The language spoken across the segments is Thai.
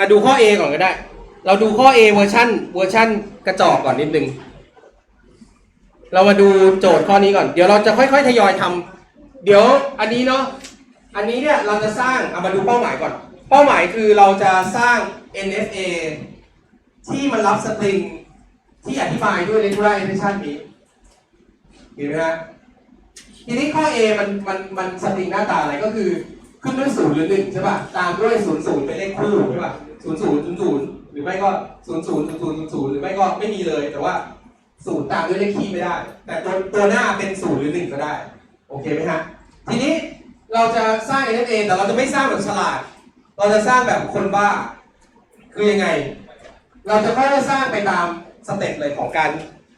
อะดูข้อ A ก่อนก็ได้ เราดูข้อ A เวอร์ชันเวอร์ชันกระจอกก่อนนิดนึง เรามาดูโจทย์ข้อนี้ก่อน เดี๋ยวเราจะค่อยๆทยอยทำเดี๋ยวอันนี้เนาะ อันนี้เนี่ยเราจะสร้างเอามาดูเป้าหมายก่อน เป้าหมายคือเราจะสร้าง NFA ที่มันรับสตริงที่อธิบายด้วย regular expression นี้ เห็นไหมฮะ ทีนี้ข้อ A มันมันมันสตริงหน้าตาอะไรก็คือขึ้นด้วยศูนย์หรือหนึ่งใช่ป่ะ ตามด้วยศูนย์ศูนย์เป็นเลขคู่ใช่ป่ะ ศูนย์ศูนย์ศูนย์ศูนย์หรือไม่ก็ศูนย์ศูนย์ศูนย์ศูนย์ศูนย์ศูนย์หรือไม่ก็ไม่มีเลย แต่ว่าศูนย์ตามด้วยเลขคี่ไม่ได้ แต่ตัวตัวหน้าเป็นศูนย์หรือหนึ่งก็ได้ โอเคไหมฮะ ทีนี้เราจะสร้าง NFA แต่เราจะไม่สร้างแบบฉลาด เราจะสร้างแบบคนบ้า คือยังไง เราจะค่อยๆสร้างไปตามสเต็ปเลยของการ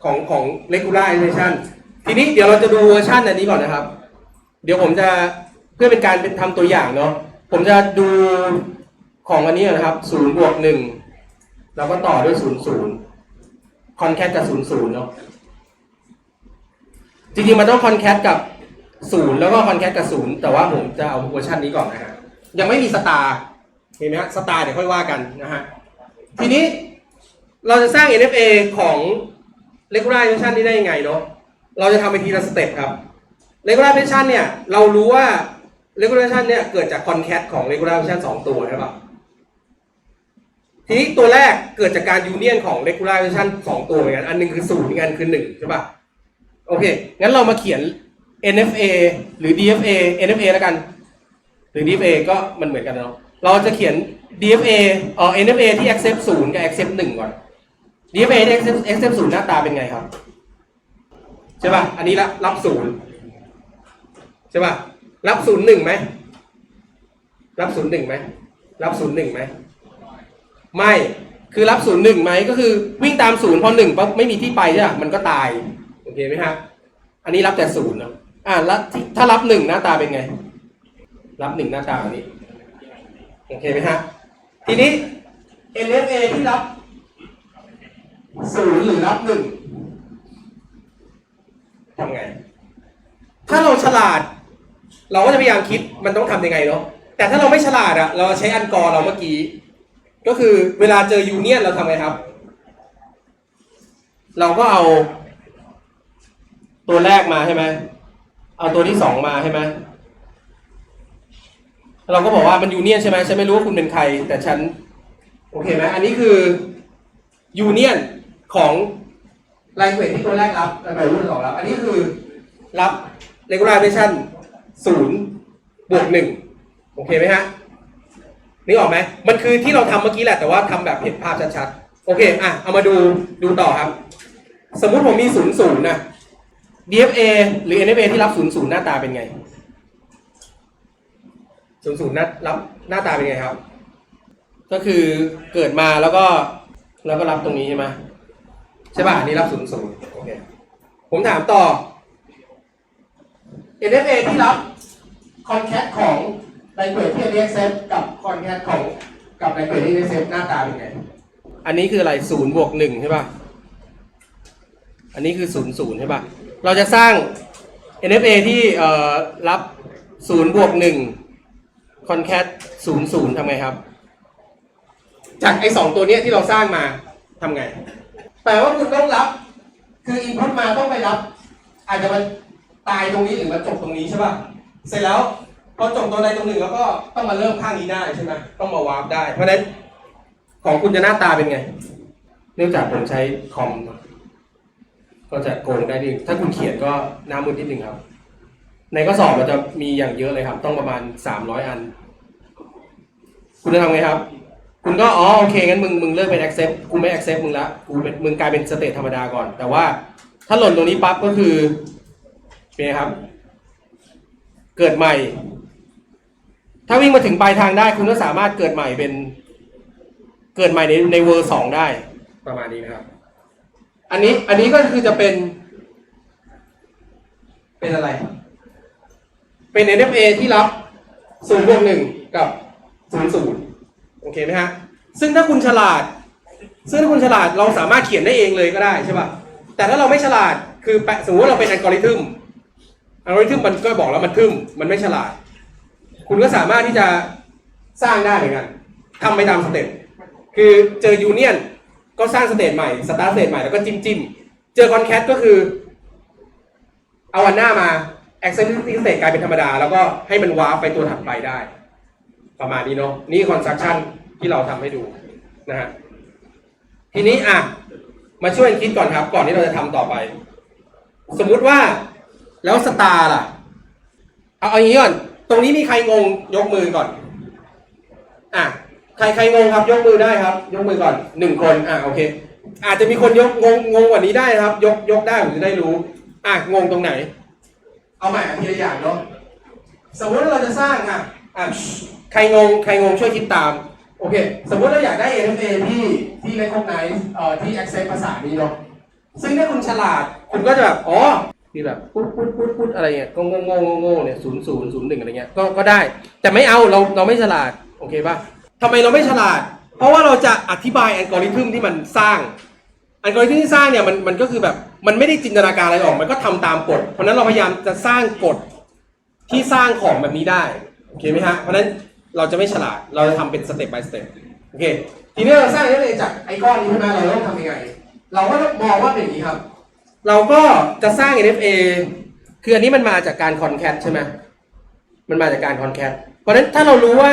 ของของ regular iteration ทีนี้เดี๋ยวเราจะดูเวอร์ชันอันนี้ก่อนนะครับ เดี๋ยวผมจะเพื่อเป็นการเป็นทำตัวอย่างเนาะ ผมจะดู ของอันนี้นะครับศูนย์บวกหนึ่งเราก็ต่อด้วยศูนย์ศูนย์คอนแคทกับศูนย์ศูนย์เนาะจริงๆมันต้องคอนแคทกับศูนย์แล้วก็คอนแคทกับศูนย์แต่ว่าผมจะเอาเวอร์ชันนี้ก่อนนะฮะยังไม่มีสตาร์เห็นไหมฮะสตาร์เดี๋ยวค่อยว่ากันนะฮะทีนี้เราจะสร้าง NFA ของ regular expression นี้ได้ยังไงเนาะเราจะทำไปทีละสเต็ปครับ regular expression เนี่ยเรารู้ว่า regular expression เนี่ยเกิดจาก concat ของ regular expression สองตัวใช่ปะ ทีนี้ตัวแรกเกิดจากการ union ของ regular expression สองตัวเหมือนกัน อันหนึงคือศูนย์อีกอันคือหนึ่งใช่ปะโอเค งั้นเรามาเขียน NFA หรือ DFA NFA แล้วกัน หรือ DFA ก็มันเหมือนกันเนาะ เราจะเขียน DFA เอ่อ NFA ที่ accept 0กับ accept 1ก่อน DFA ที่ accept accept 0หน้าตาเป็นไงครับ ใช่ป่ะ อันนี้รับรับศูนย์ใช่ป่ะ รับศูนย์หนึ่งไหม รับศูนย์หนึ่งไหม รับศูนย์หนึ่งไหม ไม่คือรับศูนย์หนึ่งไหมก็คือวิ่งตามศูนย์พอหนึ่งปั๊บไม่มีที่ไปใช่ป่ะมันก็ตายโอเคไหมฮะอันนี้รับแต่ศูนย์เนะอ่าแล้วถ้ารับหนึ่งหน้าตาเป็นไง รับหนึ่งหน้าตาแบบนี้โอเคไหมฮะทีนี้ NFA ที่รับศูนย์หรือรับหนึ่งทำไง ถ้าเราฉลาด เราก็จะพยายามคิดมันต้องทำยังไงเนาะแต่ถ้าเราไม่ฉลาดอะเราใช้อันกอรเราเมื่อกี้ ก็คือเวลาเจอยูเนียนเราทำไงครับ เราก็เอา ตัวแรกมาใช่ไหมเอาตัวที่สองมาใช่ไหมเราก็บอกว่ามันยูเนียนใช่ไหมฉันไม่รู้ว่าคุณเป็นใคร แต่ฉัน โอเคไหมอันนี้คือยูเนียนของรายเวทที่ตัวแรกรับรายเวทรุ่นสองรับอันนี้คือรับ regularization ศูนย์บวกหนึ่งโอเคไหมฮะ นึกออกไหมมันคือที่เราทำเมื่อกี้แหละแต่ว่าทำแบบเห็นภาพชัดๆ โอเค อะ เอามาดูดูต่อครับ สมมุติผมมีศูนย์ศูนย์นะ DFA หรือ NFA ที่รับศูนย์ศูนย์หน้าตาเป็นไงศูนย์ศูนย์น้ารับหน้าตาเป็นไงครับ ก็คือเกิดมาแล้วก็แล้วก็รับตรงนี้ใช่ไหมใช่ป่ะนนี่รับศูนย์ศูนย์โอเคผมถามต่อ NFA ที่รับคอนแคทของ ไ i เ r ที่ accept กับคอนแคทของกับไ i เ r ที่ accept หน้าตาเป็นไงอันนี้คืออะไรศูนย์บวกหนึ่งใช่ป่ะ อันนี้คือศูนย์ศูนย์ใช่ป่ะ เราจะสร้าง NFA ที่เอ่อรับศูนย์บวกหนึ่งคอนแคทศูนย์ศูนย์ทำไงครับ จากไอ้สองตัวเนี้ยที่เราสร้างมาทำไง แปลว่าคุณต้องรับ คืออินพุตมาต้องไปรับ อาจจะมันตายตรงนี้หรือมันจบตรงนี้ใช่ป่ะ เสร็จแล้วพ อจบตัวใดตรงหนึ่งแล้วก็ต้องมาเริ่มข้างนี้ได้ใช่ไหมต้องมาวาร์ปได้ เพราะฉะนั้นของคุณจะหน้าตาเป็นไง เนื่องจากผมใช้คอม ก็จะโกงได้ดีถ้าคุณเขียนก็หน้ามืดนิดนึงครับ ในข้อสอบเราจะมีอย่างเยอะเลยครับ ต้องประมาณสามร้อยอัน คุณจะทำไงครับ คุณก็อ๋อโอเคงั้นมึงมึงเลิกเป็น accept กูไม่ accept มึงละกูเป็นมึงกลายเป็นสเตทธรรมดาก่อน แต่ว่าถ้าหล่นตรงนี้ปั๊บก็คือเป็นไงครับ เกิดใหม่ ถ้าวิ่งมาถึงปลายทางได้คุณก็สามารถเกิดใหม่เป็น เกิดใหม่ในในเวอร์สองได้ ประมาณนี้นะครับ อันนี้อันนี้ก็คือจะเป็น เป็นอะไร เป็น NFA ที่รับ0บวก1กับ0 0โอเคไหมฮะ ซึ่งถ้าคุณฉลาด ซึ่งถ้าคุณฉลาดเราสามารถเขียนได้เองเลยก็ได้ใช่ป่ะ แต่ถ้าเราไม่ฉลาดคือแปะสมมติว่าเราเป็นอัลกอริทึมอัลกอริทึมมันก็บอกแล้วมันทึมมันไม่ฉลาด คุณก็สามารถที่จะสร้างได้เหมือนกันทำไปตามสเต็ปคือเจอยูเนียนก็สร้างสเตทใหม่สตาร์สเตทใหม่แล้วก็จิ้มจิ้มเจอคอนแคทก็คือ เอาอันหน้ามา accelerating state กลายเป็นธรรมดา แล้วก็ให้มันวาร์ปไปตัวถัดไปได้ ประมาณนี้เนาะนี่ construction ที่เราทำให้ดูนะฮะทีนี้อะ มาช่วยคิดก่อนครับ ก่อนที่เราจะทำต่อไป สมมุติว่าแล้วสตาร์ล่ะ เอาเอาอย่างนี้ก่อน รงนี้มีใครงงยกมือก่อน อะ ใครใครงงครับยกมือได้ครับ ยกมือก่อนหนึ่งคนอะโอเค อาจจะมีคนยกงงงงกว่านี้ได้นะครับ ยกยกได้ผมจะได้รู้ อะงงตรงไหน เอาใหม่อะทีละอย่างเนาะสมมติว่าเราจะสร้างอะอะใครงงใครงงช่วยคิดตาม โอเค สมมติเราอยากได้ NFA ที่ที่ recognize เอ่อที่ accept ภาษานี้เนาะซึ่งถ้าคุณฉลาดคุณก็จะแบบอ๋อ ที่แบบปุ๊บปุ๊บปุ๊บปุ๊บอะไรเงี้ยก็โง่โง่โงงงงเนี่ยศูนย์ศูนย์ศูนย์หนึ่งอะไรเงี้ยก็ก็ได้ แต่ไม่เอาเราเราไม่ฉลาดโอเคป่ะทำไมเราไม่ฉลาด เพราะว่าเราจะอธิบายอัลกอริทึมที่มันสร้างอัลกอริทึมที่สร้างเนี่ยมันมันก็คือแบบมันไม่ได้จินตนาการอะไรออกมันก็ทำตามกฎ เพราะนั้นเราพยายามจะสร้างกฎที่สร้างของแบบนี้ได้โอเคไหมฮะเพราะนั้นเราจะไม่ฉลาดเราจะทำเป็นสเต็ป by สเต็ปโอเคทีนี้เราสร้างได้เลยจากไอ้ก้อนนี้ใช่ไหมเราต้องทำยังไง เราก็ต้องมองว่าเป็นอย่างนี้ครับ เราก็จะสร้าง NFA คืออันนี้มันมาจากการคอนแคทใช่ไหมมันมาจากการคอนแคทเพราะฉะนั้นถ้าเรารู้ว่า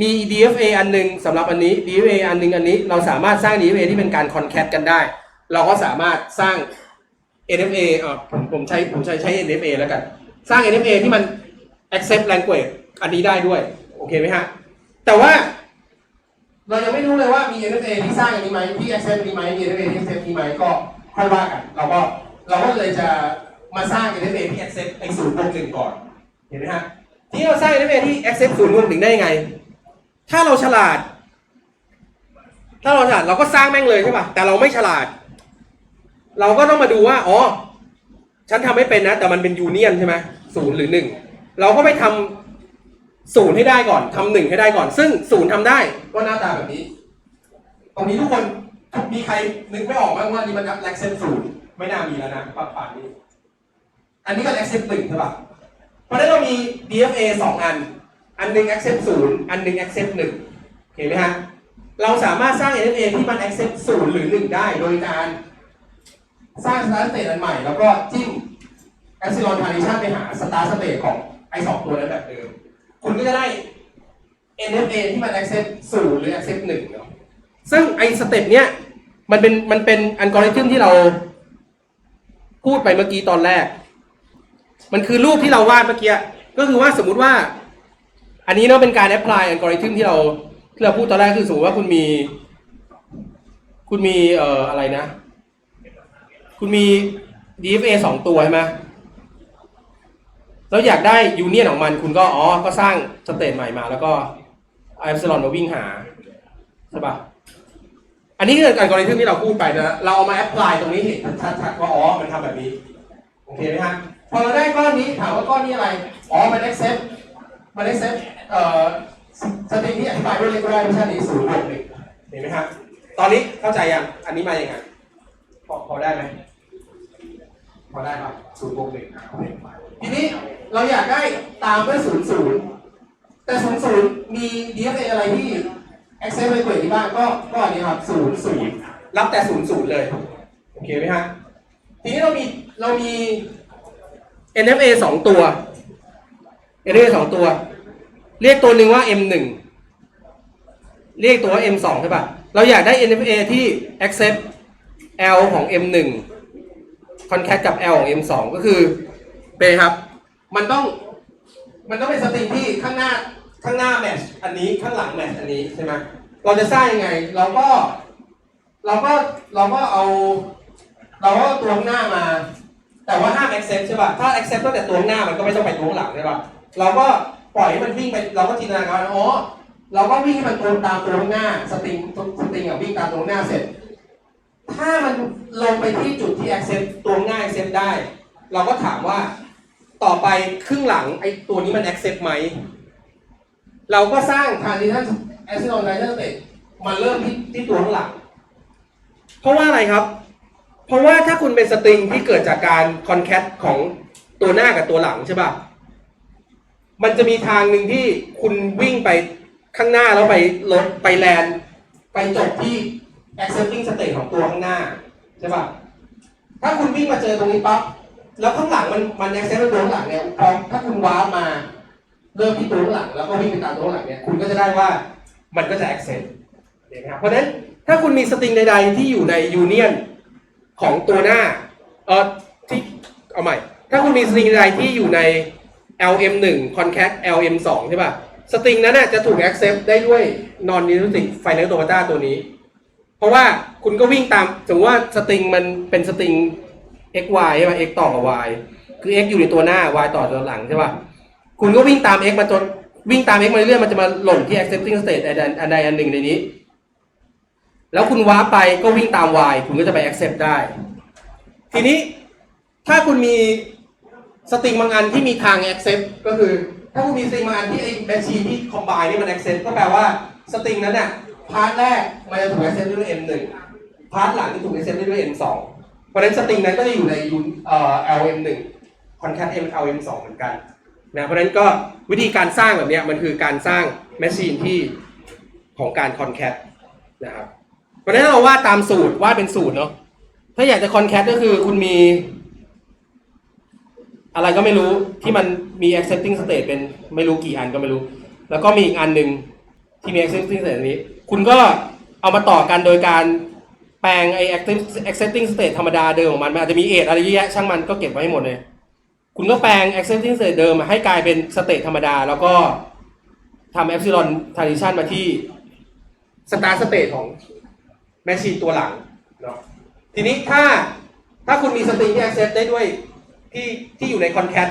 มี DFA อันหนึงสำหรับอันนี้ DFA อันหนึงอันนี้เราสามารถสร้าง DFA ที่เป็นการคอนแคทกันได้ เราก็สามารถสร้าง NFA เอ่อผมผมใช้ผมใช้ใช้ NFA แล้วกัน สร้าง NFA ที่มัน accept language อันนี้ได้ด้วย โอเคไหมฮะ แต่ว่า เรายังไม่รู้เลยว่ามี NFA ที่สร้างอันนี้ไหมที่ accept นี้ไหมมี NFA ที่ accept นี้ไหมก็ ค่อยว่ากัน เราก็เราก็เลยจะมาสร้าง NFA ที่ accept ไอ้ศูนย์บวกหนึ่งก่อน เห็นไหมฮะ ที่เราสร้าง NFA ที่ accept ศูนย์บวกหนึ่งได้ยังไง ถ้าเราฉลาด ถ้าเราฉลาดเราก็สร้างแม่งเลยใช่ป่ะ แต่เราไม่ฉลาด เราก็ต้องมาดูว่า อ๋อ ฉันทำไม่เป็นนะ แต่มันเป็นยูเนียนใช่ไหมศูนย์หรือหนึ่ง เราก็ไปทำศูนย์ให้ได้ก่อนทำหนึ่งให้ได้ก่อน ซึ่งศูนย์ทำได้ ก็หน้าตาแบบนี้ ตรงนี้ทุกคน มีใครนึกไม่ออกบ้างว่านี่มันแล็กเซนศูนย์ไม่น่ามีแล้วนะปป่านนี้ อันนี้ก็แล็กเซนหนึ่งใช่ป่ะเพราะนั้นเรามี DFA สองอัน อันหนึ่ง accept ศูนย์อันหนึ่ง accept หนึ่งเห็นไหมฮะ เราสามารถสร้าง NFA ที่มัน accept ศูนย์หรือหนึ่งได้โดยการ สร้าง start state อันใหม่ แล้วก็จิ้ม epsilon transition ไปหา start state ของไอสองตัวนั้นแบบเดิม คุณก็จะได้ NFA ที่มัน accept ศูนย์หรือ accept หนึ่งเนาะ ซึ่งไอ้สเต็ปเนี้ยมันเป็นมันเป็นอัลกอริทึมที่เราพูดไปเมื่อกี้ตอนแรก มันคือรูปที่เราวาดเมื่อกี้ก็คือว่าสมมุติว่า อันนี้เนาะเป็นการแอพพลายอัลกอริทึมที่เราที่เราพูดตอนแรกคือสมมติว่าคุณมี คุณมีเอ่ออะไรนะ คุณมี DFA สองตัวใช่ไหมแล้วอยากได้ยูเนียนของมัน คุณก็อ๋อก็สร้างสเตทใหม่มา แล้วก็ไอเอฟซลอนมาวิ่งหาใช่ปะ อันนี้คืออัลกอริทึมที่เราพูดไปนะเราเอามาแอพพลายตรงนี้เห็นชัดๆว่าอ๋อมันทำแบบนี้ โอเคไหมฮะพอเราได้ก้อนนี้ถามว่าก้อนนี้อะไร อ๋อ มัน accept มัน accept เอ่อสตริงที่อธิบายด้วย regular division นี้ศูนย์บวกหนึ่งเห็นไหมฮะตอนนี้เข้าใจยัง อันนี้มาอย่างไงพอพอได้ไหมพอได้ปะศูนย์บวกหนึ่งทีนี้เราอยากได้ตามด้วยศูนย์ศูนย์แต่ศูนย์ศูนย์มี DFA อะไรที่ accept language ที่บ้างก็ก็อันนี้ครับศูนย์ศูนย์รับแต่ศูนย์ศูนย์เลย โอเคไหมฮะ ทีนี้เรามีเรามี NFA สองตัว NFA สองตัว เรียกตัวหนึ่งว่า M1 เรียกตัวว่า M2 ใช่ปะเราอยากได้ NFA ที่ accept L ของ M1 concat กับ L ของ M2 ก็คือเป็นครับ มันต้องมันต้องเป็นสตริงที่ข้างหน้า ข้างหน้าแมทช์อันนี้ข้างหลังแมทช์อันนี้ใช่ไหมเราจะสร้างยังไง เราก็ เราก็เราก็เอา เราก็เอาตัวข้างหน้ามา แต่ว่าห้าม accept ใช่ป่ะถ้า accept ตั้งแต่ตัวข้างหน้ามันก็ไม่ต้องไปตัวข้างหลังใช่ป่ะเราก็ปล่อยให้มันวิ่งไปเราก็จินตนาการว่าอ๋อเราก็วิ่งให้มันตรงตามตัวข้างหน้าสตริงสตริงอะวิ่งตามตัวข้างหน้าเสร็จ ถ้ามันลงไปที่จุดที่ accept ตัวข้างหน้า accept ได้ เราก็ถามว่าต่อไปครึ่งหลังไอ้ตัวนี้มัน accept ไหม เราก็สร้าง transition epsilon transition state มันเริ่มที่ที่ตัวข้างหลัง เพราะว่าอะไรครับ เพราะว่าถ้าคุณเป็นสตริงที่เกิดจากการคอนแคทของตัวหน้ากับตัวหลังใช่ป่ะ มันจะมีทางหนึ่งที่คุณวิ่งไปข้างหน้าแล้วไปลดไปแลนไปไปจบที่ accepting state ของตัวข้างหน้าใช่ป่ะ ถ้าคุณวิ่งมาเจอตรงนี้ปั๊บแล้วข้างหลังมันมัน accept ตัวข้างหลังเนี่ยพอถ้าคุณว้าร์ปมา เริ่มที่ตัวข้างหลังแล้วก็วิ่งไปตามตัวข้างหลังเนี่ยคุณก็จะได้ว่ามันก็จะ accept เห็นไหมครับเพราะฉะนั้นถ้าคุณมีสตริงใดๆที่อยู่ในยูเนียนของตัวหน้าเออที่เอาใหม่ ถ้าคุณมีสตริงใดที่อยู่ใน LM1 concat LM2 ใช่ป่ะสตริงนั้นน่ะจะถูก accept ได้ด้วย non neutral final automata ตัวนี้ เพราะว่าคุณก็วิ่งตามสมมติว่าสตริงมันเป็นสตริง x y ใช่ป่ะ x ต่อกับ y คือ x อยู่ในตัวหน้า y ต่อตัวหลังใช่ป่ะ คุณก็วิ่งตาม x มาจนวิ่งตาม x มาเรื่อยๆมันจะมาหล่นที่ accepting state อันใดอันหนึ่งในนี้ แล้วคุณว้าไปก็วิ่งตาม y คุณก็จะไป accept ได้ ทีนี้ถ้าคุณมีสตริงบางอันที่มีทาง accept ก็คือ ถ้าคุณมีสตริงบางอันที่ไอ้แมชชีนที่ combine นี่มัน accept ก็แปลว่าสตริงนั้นน่ะพาร์ทแรกมันจะถูก accept ด้วย m 1พาร์ทหลังจะถูก accept ด้วย m 2เพราะฉะนั้นสตริงนั้นก็จะอยู่ในยูเอ่อ lm 1 concat m lm 2เหมือนกัน นะเพราะฉะนั้นก็วิธีการสร้างแบบนี้มันคือการสร้างแมชชีนที่ของการ concat นะครับเพราะฉะนั้นเราวาดตามสูตรวาดเป็นสูตรเนาะถ้าอยากจะ concat ก็คือคุณมี อะไรก็ไม่รู้ที่มันมี accepting state เป็นไม่รู้กี่อันก็ไม่รู้ แล้วก็มีอีกอันหนึ่งที่มี accepting state นี้ คุณก็เอามาต่อกันโดยการแปลงไอ้ accepting- accepting state ธรรมดาเดิมของมันมันอาจจะมีเอทอะไรเยอะแยะช่างมันก็เก็บไว้ให้หมดเลย คุณก็แปลง accepting state เดิมให้กลายเป็น state ธรรมดา แล้วก็ทำ epsilon transition มาที่ start state ของ machine ตัวหลังเนาะทีนี้ถ้าถ้าคุณมีสตริงที่ accept ได้ด้วยที่ที่อยู่ใน concat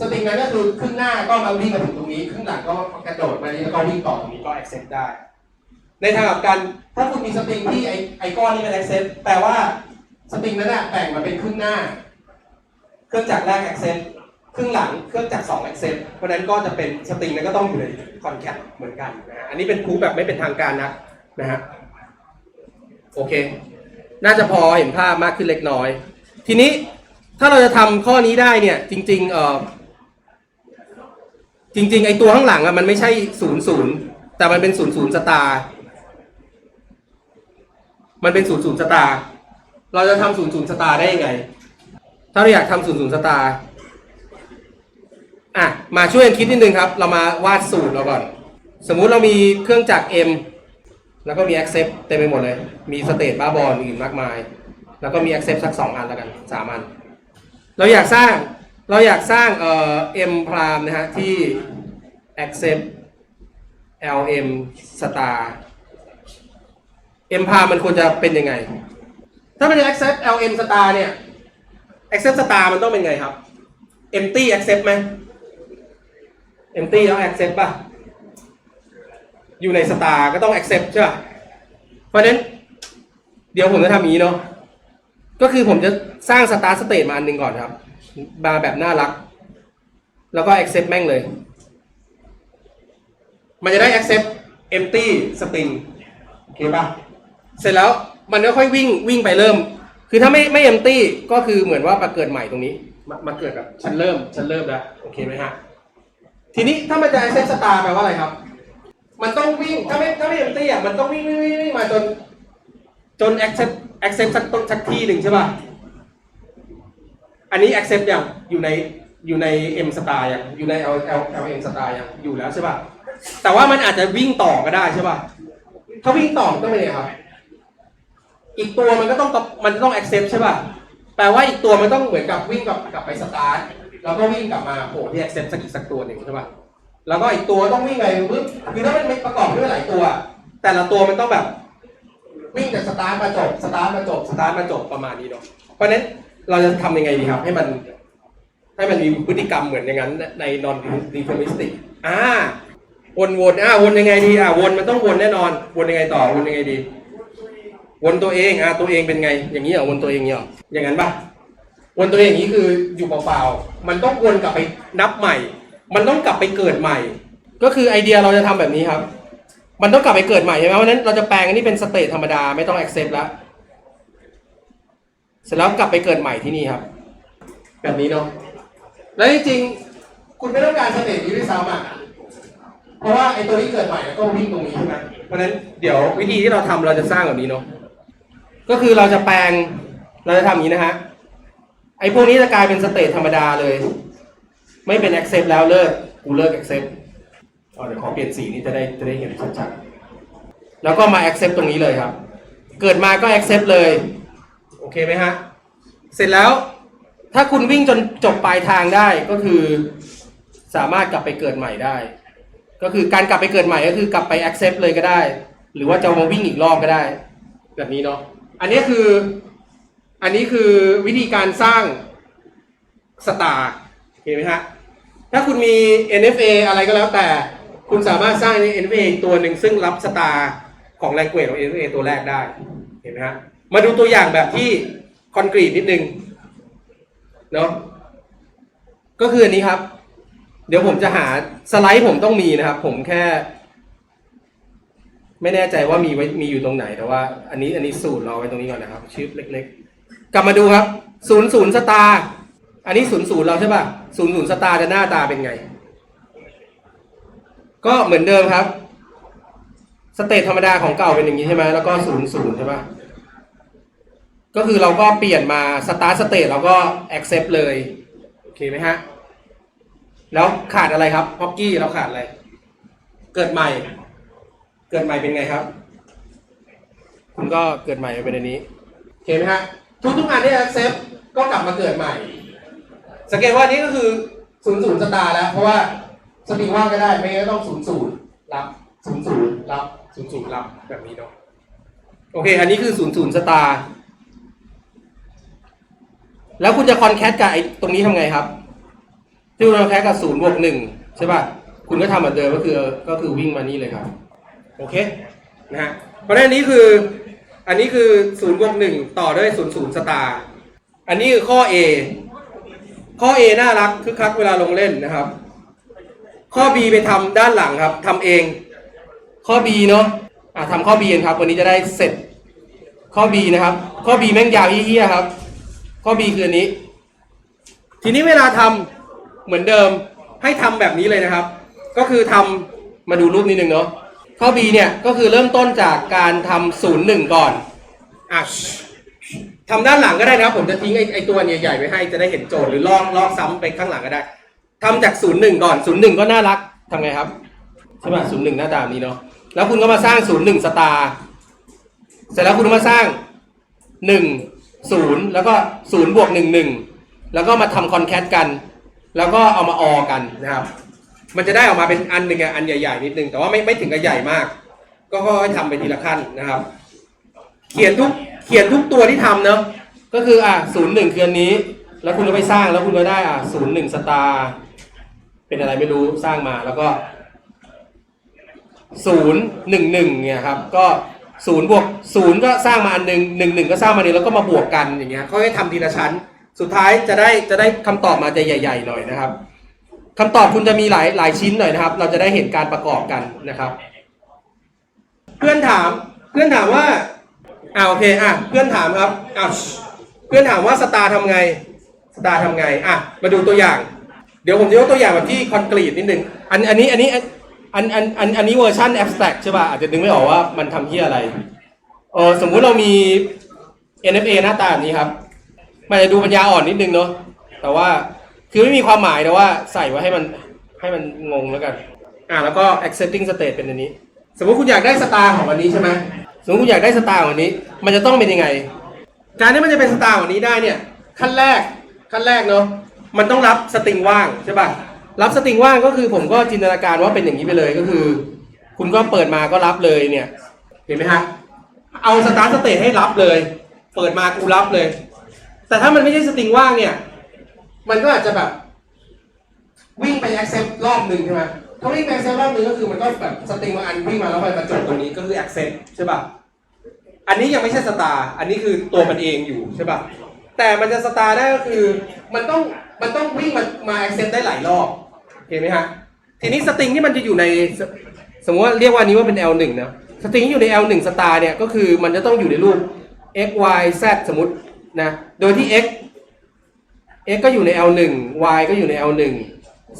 สตริงนั้นก็คือครึ่งหน้าก็มาวิ่งมาถึงตรงนี้ครึ่งหลังก็กระโดดมานี้แล้วก็วิ่งต่อตรงนี้ก็ accept ได้ ในทางกลับกัน ถ้าคุณมีสตริงที่ไอไอก้อนนี้มัน accept แปลว่าสตริงนั้นอะแบ่งมาเป็นครึ่งหน้า เครื่องจักรแรก accept ครึ่งหลังเครื่องจักรสอง accept เพราะนั้นก็จะเป็นสตริงนั้นก็ต้องอยู่ใน concat เหมือนกันนะอันนี้เป็นคูแบบไม่เป็นทางการนะนะฮะโอเค น่าจะพอเห็นภาพมากขึ้นเล็กน้อย ทีนี้ถ้าเราจะทำข้อนี้ได้เนี่ย จริงๆเออจริง ๆ ไอตัวข้างหลังอะมันไม่ใช่ศูนย์ศูนย์แต่มันเป็นศูนย์ศูนย์สตาร์มันเป็นศูนย์ศูนย์สตาร์เราจะทำศูนย์ศูนย์สตาร์ได้ยังไง ถ้าเราอยากทำศูนย์ศูนย์สตาร์อะมาช่วยกันคิดนิดนึงครับ เรามาวาดสูตรเราก่อน สมมุติเรามีเครื่องจักร M แล้วก็มี accept เต็มไปหมดเลย มีสเตตบ้าบอลอื่นมากมาย แล้วก็มี accept สักสองอันแล้วกันสามอัน เราอยากสร้างเราอยากสร้างเอ่อ m prime นะฮะที่ accept lm star m prime มันควรจะเป็นยังไง ถ้ามัน accept lm star เนี่ย accept star มันต้องเป็นไงครับ empty accept ไหม empty แล้ว accept ป่ะ อยู่ในสตาร์ก็ต้อง accept ใช่ป่ะ เพราะฉะนั้น เดี๋ยวผมจะทำอย่างนี้เนาะ ก็คือผมจะสร้างสตาร์สเตทมาอันหนึ่งก่อนครับ มาแบบน่ารัก แล้วก็ accept แม่งเลย มันจะได้ accept empty string โอเคป่ะ เสร็จแล้วมันก็ค่อยวิ่งวิ่งไปเริ่ม คือถ้าไม่ไม่ empty ก็คือเหมือนว่ามาเกิดใหม่ตรงนี้ มามาเกิดแบบฉันเริ่มฉันเริ่มแล้วโอเคไหมฮะทีนี้ถ้ามันจะ accept star แปลว่าอะไรครับ มันต้องวิ่งถ้าไม่ถ้าไม่เอ็มตี้อะมันต้องวิ่งวิ่งวิ่งวิ่งมาจน จน accept accept สักต้นสักที่หนึ่งใช่ป่ะอันนี้ accept ยังอยู่ในอยู่ใน M star ยังอยู่ใน L L L M star ยังอยู่แล้วใช่ป่ะแต่ว่ามันอาจจะวิ่งต่อก็ได้ใช่ป่ะถ้าวิ่งต่อมันต้องเป็นไงครับ อีกตัวมันก็ต้องมันต้อง accept ใช่ป่ะ แปลว่าอีกตัวมันต้องเหมือนกับวิ่งกลับกลับไป start แล้วก็วิ่งกลับมาโผล่ที่ accept สักอีกสักตัวหนึ่งใช่ป่ะ แล้วก็อีกตัวต้องวิ่งไงปึ๊บคือถ้ามันประกอบด้วยหลายตัว แต่ละตัวมันต้องแบบวิ่งจากสตาร์ทมาจบสตาร์ทมาจบสตาร์ทมาจบประมาณนี้เนาะ เพราะฉะนั้นเราจะทำยังไงดีครับ ให้มันให้มันมีพฤติกรรมเหมือนอย่างนั้นใน non deterministic อ่าวนวนอ่าวนยังไงดีอ่าวนมันต้องวนแน่นอน วนยังไงต่อวนยังไงดี วนตัวเองอ่าตัวเองเป็นไง อย่างนี้เหรอวนตัวเองเนี่ยอย่างนั้นปะวนตัวเองอย่างนี้คืออยู่เปล่าๆมันต้องวนกลับไปนับใหม่ มันต้องกลับไปเกิดใหม่ ก็คือไอเดียเราจะทำแบบนี้ครับ มันต้องกลับไปเกิดใหม่ใช่ไหมเพราะนั้นเราจะแปลงอันนี้เป็นสเตทธรรมดาไม่ต้อง accept แล้วเสร็จแล้วกลับไปเกิดใหม่ที่นี่ครับ แบบนี้เนาะแล้วจริงๆคุณไม่ต้องการสเตทนี้ด้วยซ้ำอะเพราะว่าไอตัวที่เกิดใหม่ก็วิ่งตรงนี้ใช่ไหมเพราะฉะนั้นเดี๋ยววิธีที่เราทำเราจะสร้างแบบนี้เนาะ ก็คือเราจะแปลงเราจะทำอย่างนี้นะฮะไอ้พวกนี้จะกลายเป็นสเตทธรรมดาเลย ไม่เป็น accept แล้วเลิกกูเลิก accept อ๋อเดี๋ยวขอเปลี่ยนสีนี่จะได้จะได้เห็นชัดๆแล้วก็มา accept ตรงนี้เลยครับ เกิดมาก็ accept เลย โอเคไหมฮะ เสร็จแล้วถ้าคุณวิ่งจนจบปลายทางได้ก็คือสามารถกลับไปเกิดใหม่ได้ ก็คือการกลับไปเกิดใหม่ก็คือกลับไป accept เลยก็ได้ หรือว่าจะมาวิ่งอีกรอบก็ได้ แบบนี้เนาะ อันนี้คือ อันนี้คือวิธีการสร้างสตาร์เห็นไหมฮะ ถ้าคุณมี NFA อะไรก็แล้วแต่ คุณสามารถสร้าง NFA ตัวหนึ่งซึ่งรับสตาร์ของ language ของ NFA ตัวแรกได้ เห็นไหมฮะ มาดูตัวอย่างแบบที่คอนกรีตนิดนึง เนาะ ก็คืออันนี้ครับ เดี๋ยวผมจะหาสไลด์ผมต้องมีนะครับ ผมแค่ ไม่แน่ใจว่ามีไว้มีอยู่ตรงไหนแต่ว่า อันนี้อันนี้สูตรเราไว้ตรงนี้ก่อนนะครับชิปเล็ก ๆ กลับมาดูครับศูนย์ศูนย์สตาร์อันนี้ศูนย์ศูนย์เราใช่ป่ะศูนย์ศูนย์สตาร์จะหน้าตาเป็นไง ก็เหมือนเดิมครับ สเตทธรรมดาของเก่าเป็นอย่างนี้ใช่ไหมแล้วก็ศูนย์ศูนย์ใช่ป่ะก็คือเราก็เปลี่ยนมาสตาร์สเตทเราก็ accept เลยโอเคไหมฮะแล้วขาดอะไรครับฮอกกี้เราขาดอะไร เกิดใหม่ เกิดใหม่เป็นไงครับคุณก็เกิดใหม่เป็นอันนี้เห็นไหมฮะทุกทุกๆอันที่ accept ก็กลับมาเกิดใหม่ สังเกตว่านี้ก็คือศูนย์ศูนย์สตาร์แล้ว เพราะว่าสตริงว่างก็ได้ไม่งั้นก็ต้องศูนย์ศูนย์รับศูนย์ศูนย์รับศูนย์ศูนย์รับแบบนี้เนาะโอเค อันนี้คือศูนย์ศูนย์สตาร์แล้วคุณจะคอนแคทกับไอ้ตรงนี้ทำไงครับ ที่เราแค่กับศูนย์บวกหนึ่งใช่ป่ะคุณก็ทำเหมือนเดิมก็คือก็คือวิ่งมานี่เลยครับ โอเคนะฮะเพราะฉะนั้นอันนี้คืออันนี้คือศูนย์บวกหนึ่งต่อด้วยศูนย์ศูนย์สตาร์อันนี้คือข้อ A ข้อ A น่ารักคือคักเวลาลงเล่นนะครับ ข้อ B ไปทำด้านหลังครับทำเอง ข้อ B เนาะอะทำข้อ B กันครับ วันนี้จะได้เสร็จ ข้อ B นะครับ ข้อ B แม่งยาวเฮี้ยครับ ข้อ B คืออันนี้ ทีนี้เวลาทำเหมือนเดิมให้ทำแบบนี้เลยนะครับ ก็คือทำมาดูรูปนิดนึงเนาะ ข้อ B เนี่ยก็คือเริ่มต้นจากการทำศูนย์หนึ่งก่อนอะทำด้านหลังก็ได้นะครับ ผมจะทิ้งไอ้ไอ้ตัวใหญ่ๆไว้ให้จะได้เห็นโจทย์หรือลอกลอกซ้ำไปข้างหลังก็ได้ทำจากศูนย์หนึ่งก่อนศูนย์หนึ่งก็น่ารักทำไงครับใช่ป่ะศูนย์หนึ่งหน้าตาแบบนี้เนาะแล้วคุณก็มาสร้างศูนย์หนึ่งสตาร์เสร็จแล้วคุณมาสร้างหนึ่งศูนย์แล้วก็ศูนย์บวกหนึ่งหนึ่งแล้วก็มาทำคอนแคทกัน แล้วก็เอามาออกันนะครับ มันจะได้ออกมาเป็นอันหนึ่งอันใหญ่ๆนิดนึงแต่ว่าไม่ไม่ถึงกับใหญ่มาก ก็ค่อยๆทำไปทีละขั้นนะครับ เขียนทุกเขียนทุกตัวที่ทำเนาะก็คืออะศูนย์หนึ่งคืออันนี้ แล้วคุณก็ไปสร้างแล้วคุณก็ได้อะศูนย์หนึ่งสตาร์เป็นอะไรไม่รู้สร้างมาแล้วก็ศูนย์หนึ่งหนึ่งเนี่ยครับก็ศูนย์บวกศูนย์ก็สร้างมาอันหนึ่งหนึ่งหนึ่งก็สร้างมาอันนี้แล้วก็มาบวกกันอย่างเงี้ยค่อยๆทำทีละชั้น สุดท้ายจะได้จะได้คำตอบมาจะใหญ่ ๆ หน่อยนะครับ คำตอบคุณจะมีหลายหลายชิ้นหน่อยนะครับ เราจะได้เห็นการประกอบกันนะครับ เพื่อนถามเพื่อนถามว่าอ่าโอเคอะเพื่อนถามครับอะเพื่อนถามว่าสตาร์ทำไงสตาร์ทำไงอะมาดูตัวอย่าง เดี๋ยวผมจะยกตัวอย่างแบบที่คอนกรีตนิดนึงอันอันนี้อันนี้อันอันอันอันนี้เวอร์ชันแอบสแต็กใช่ป่ะอาจจะนึกไม่ออกว่ามันทำที่อะไรเออสมมุติเรามี NFA หน้าตาแบบนี้ครับ มันจะดูปัญญาอ่อนนิดนึงเนาะแต่ว่า คือไม่มีความหมายแต่ว่าใส่ไว้ให้มันให้มันงงแล้วกัน อ่าแล้วก็ accepting state เป็นอันนี้ สมมติคุณอยากได้สตาร์ของอันนี้ใช่ไหมสมมติคุณอยากได้สตาร์ของอันนี้ มันจะต้องเป็นยังไง การที่มันจะเป็นสตาร์ของอันนี้ได้เนี่ย ขั้นแรกขั้นแรกเนาะมันต้องรับสตริงว่างใช่ป่ะรับสตริงว่างก็คือผมก็จินตนาการว่าเป็นอย่างนี้ไปเลยก็คือ คุณก็เปิดมาก็รับเลยเนี่ย เห็นไหมฮะเอาสตาร์สเตทให้รับเลย เปิดมากูรับเลย แต่ถ้ามันไม่ใช่สตริงว่างเนี่ย มันก็อาจจะแบบ วิ่งไป accept รอบหนึ่งใช่ไหมถ้าวิ่งไป accept รอบหนึ่งก็คือมันก็แบบสตริงบางอันวิ่งมาแล้วไปประจบตรงนี้ก็คือ accept ใช่ป่ะอันนี้ยังไม่ใช่สตาร์อันนี้คือตัวมันเองอยู่ใช่ป่ะแต่มันจะสตาร์ได้ก็คือ มันต้องมันต้องวิ่งมามา accept ได้หลายรอบเห็นไหมฮะทีนี้สตริงที่มันจะอยู่ในสสมมติว่าเรียกว่านี้ว่าเป็น L1 นะสตริงที่อยู่ใน L1 สตาร์เนี่ยก็คือมันจะต้องอยู่ในรูป x y z สมมตินะโดยที่ x x ก็อยู่ใน L1 y ก็อยู่ใน L1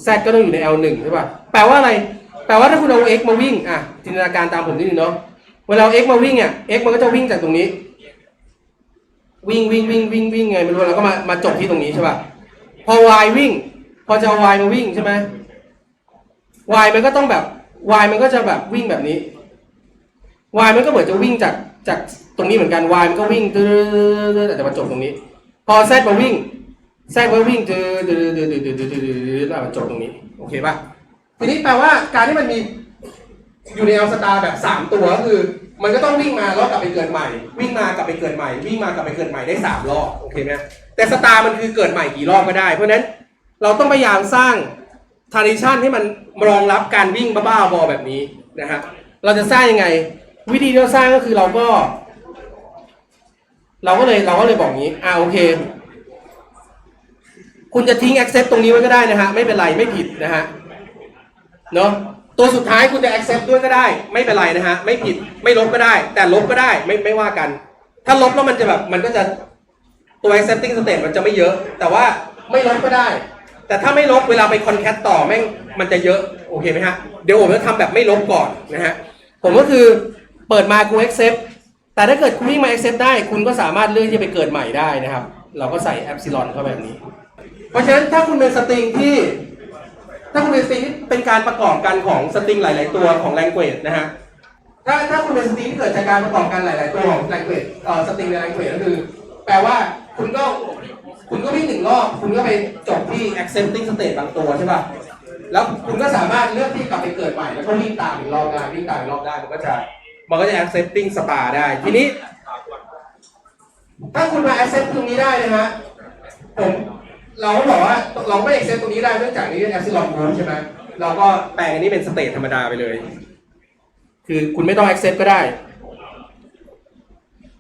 z ก็ต้องอยู่ใน L1 ใช่ป่ะ แปลว่าอะไร แปลว่าถ้าคุณเอา x มาวิ่ง อะ จินตนาการตามผมนิดนึงเนาะ เวลาเ x มาวิ่งเนี่ย x มันก็จะวิ่งจากตรงนี้ วิ่งวิ่งวิ่งวิ่งวิ่งไงไม่รู้แล้วก็มา มาจบที่ตรงนี้ใช่ป่ะ พอ y วิ่ง พอจะเอา y มาวิ่งใช่ไหม y มันก็ต้องแบบ y มันก็จะแบบวิ่งแบบนี้ y มันก็เหมือนจะวิ่งจากจากตรงนี้เหมือนกัน y มันก็วิ่งตื้อแต่จะมาจบตรงนี้ พอ z มาวิ่ง z มาวิ่งตื้อๆๆๆๆๆๆแล้วมาจบตรงนี้ โอเคป่ะ ทีนี้แปลว่าการที่มันมีอยู่ในเอลสตาร์แบบสามตัวก็คือ มันก็ต้องวิ่งมาแล้วกลับไปเกิดใหม่ วิ่งมากลับไปเกิดใหม่ วิ่งมากลับไปเกิดใหม่ได้สามรอบโอเคไหมแต่สตาร์มันคือเกิดใหม่กี่รอบก็ได้ เพราะฉะนั้นเราต้องพยายามสร้างทาริชันให้มันรองรับการวิ่งบ้าๆบอแบบนี้นะฮะเราจะสร้างยังไง วิธีที่เราสร้างก็คือเราก็ เราก็เลยเราก็เลยบอกงี้อ่าโอเค คุณจะทิ้ง accept ตรงนี้ไว้ก็ได้นะฮะ ไม่เป็นไรไม่ผิดนะฮะ เนาะตัวสุดท้ายคุณจะ accept ด้วยก็ได้ ไม่เป็นไรนะฮะ ไม่ผิดไม่ลบก็ได้ แต่ลบก็ได้ไม่ไม่ว่ากัน ถ้าลบแล้วมันจะแบบมันก็จะตัว accepting state มันจะไม่เยอะ แต่ว่าไม่ลบก็ได้ แต่ถ้าไม่ลบเวลาไป concat ต่อแม่งมันจะเยอะโอเคไหมฮะ เดี๋ยวผมจะทำแบบไม่ลบก่อนนะฮะ ผมก็คือเปิดมากู accept แต่ถ้าเกิดคุณวิ่งมา accept ได้ คุณก็สามารถเลือกที่จะไปเกิดใหม่ได้นะครับ เราก็ใส่ epsilon เข้าไปแบบนี้ เพราะฉะนั้นถ้าคุณเป็นสตริงที่ ถ้าคุณเป็นสตริงที่เป็นการประกอบกันของสตริงหลาย ๆ ตัวของ language นะฮะถ้าถ้าคุณเป็นสตริงที่เกิดจากการประกอบกันหลาย ๆ ตัวของ language เอ่อสตริงใน language ก็คือ แปลว่าคุณก็คุณก็วิ่งหนึ่งรอบคุณก็ไปจบที่ accepting state บางตัวใช่ป่ะแล้วคุณก็สามารถเลือกที่กลับไปเกิดใหม่แล้วก็วิ่งตามอีกรอบได้วิ่งตามอีกรอบได้มันก็จะมันก็จะ accepting star ได้ทีนี้ ถ้าคุณมา accept ตรงนี้ได้นะฮะผม เราก็บอกว่าเราไม่ accept ตรงนี้ได้เนื่องจากนี้เป็น epsilon group ใช่ไหมเราก็แปลงอันนี้เป็นสเตทธรรมดาไปเลย คือคุณไม่ต้อง accept ก็ได้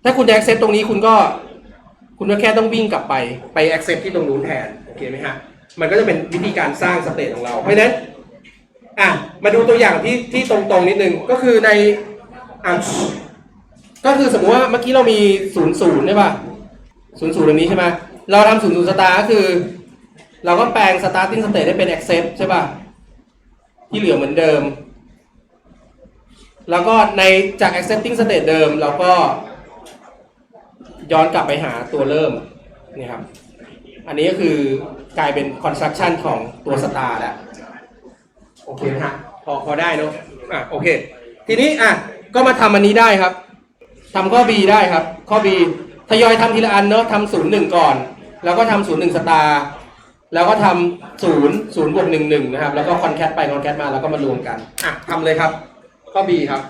ถ้าคุณจะ accept ตรงนี้คุณก็ คุณก็แค่ต้องวิ่งกลับไปไป accept ที่ตรงนู้นแทนโอเคไหมฮะ มันก็จะเป็นวิธีการสร้างสเตทของเราเพราะฉะนั้นอะมาดูตัวอย่างที่ที่ตรงๆนิดนึงก็คือในอะก็คือสมมติว่าเมื่อกี้เรามีศูนย์ศูนย์ใช่ป่ะศูนย์ศูนย์แบบนี้ใช่ไหม เราทำศูนย์ศูนย์สตาร์ก็คือ เราก็แปลง starting state ให้เป็น accept ใช่ป่ะ ที่เหลือเหมือนเดิม แล้วก็ในจาก accepting state เดิม เราก็ย้อนกลับไปหาตัวเริ่มนี่ครับ อันนี้ก็คือกลายเป็น construction ของตัว star แล้วโอเคนะฮะพอพอได้เนอะอะโอเค ทีนี้อะก็มาทำอันนี้ได้ครับทำข้อ B ได้ครับ ข้อ B ทยอยทำทีละอันเนอะทำศูนย์หนึ่งก่อน แล้วก็ทำศูนย์หนึ่งสตาร์แล้วก็ทำศูนย์ศูนย์บวกหนึ่งหนึ่งนะครับ แล้วก็คอนแคทไปคอนแคทมาแล้วก็มารวมกันอะทำเลยครับ ข้อ B ครับ